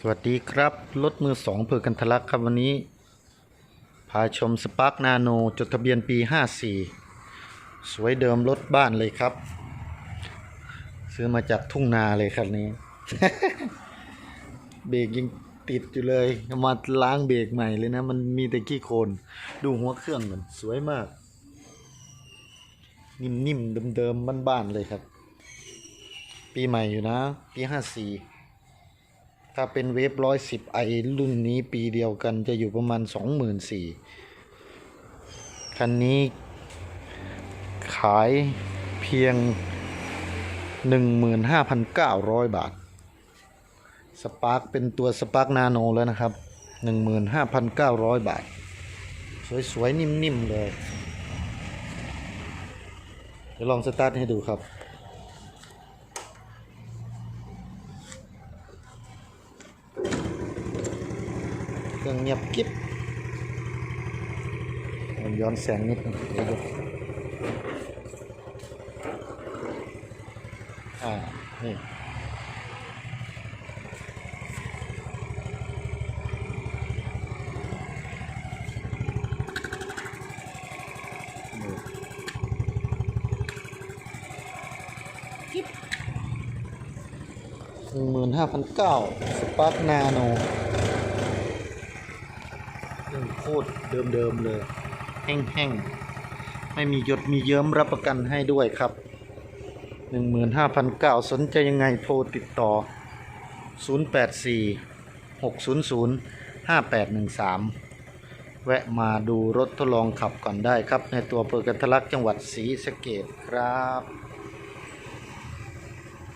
สวัสดีครับ รถมือสองเพื่อกันทะลักครับวันนี้ พาชมสปาร์กนาโนจดทะเบียนปี 54 สวยเดิมรถบ้านเลยครับ ซื้อมาจากทุ่งนาเลยคันนี้ เบรกยังติดอยู่เลยมาล้างเบรกใหม่เลยนะ มันมีแต่ขี้โคลนดูหัวเครื่องมันสวยมาก นิ่มๆเดิมๆบ้านๆเลยครับ ปีใหม่อยู่นะ ปีห้าสี่ ถ้าเป็นเวฟร้อยสิบไอรุ่นนี้ปีเดียวกันจะอยู่ประมาณสองหมื่นสี่คันนี้ขายเพียงหนึ่งหมื่นห้าพันเก้าร้อยบาท สปาร์กเป็นตัวสปาร์กนาโนแล้วนะครับหนึ่งหมื่นห้าพันเก้าร้อยบาท สวย ๆ นิ่ม ๆ เลย เดี๋ยวลองสตาร์ทให้ดูครับ รื่องเงียบกิ๊บย้อนแสงนิดนึงเดี๋ยวดูอ่า นี่หนึ่งหมื่นห้าพันเก้าสปาร์กนาโน ตรเดิมๆเลย แห้งๆ ไม่มียดมีเยิ้มรับประกันให้ด้วยครับหนึ่งหมื่นห้าพันเก้าสนใจยังไงโทรติดต่อศูนย์แปดสี่หกศูนย์ศูนย์ห้าแปดหนึ่งสามแวะมาดูรถทดลองขับก่อนได้ครับ ในตัวอำเภอกันทลักจังหวัดศรีสะเกดครับ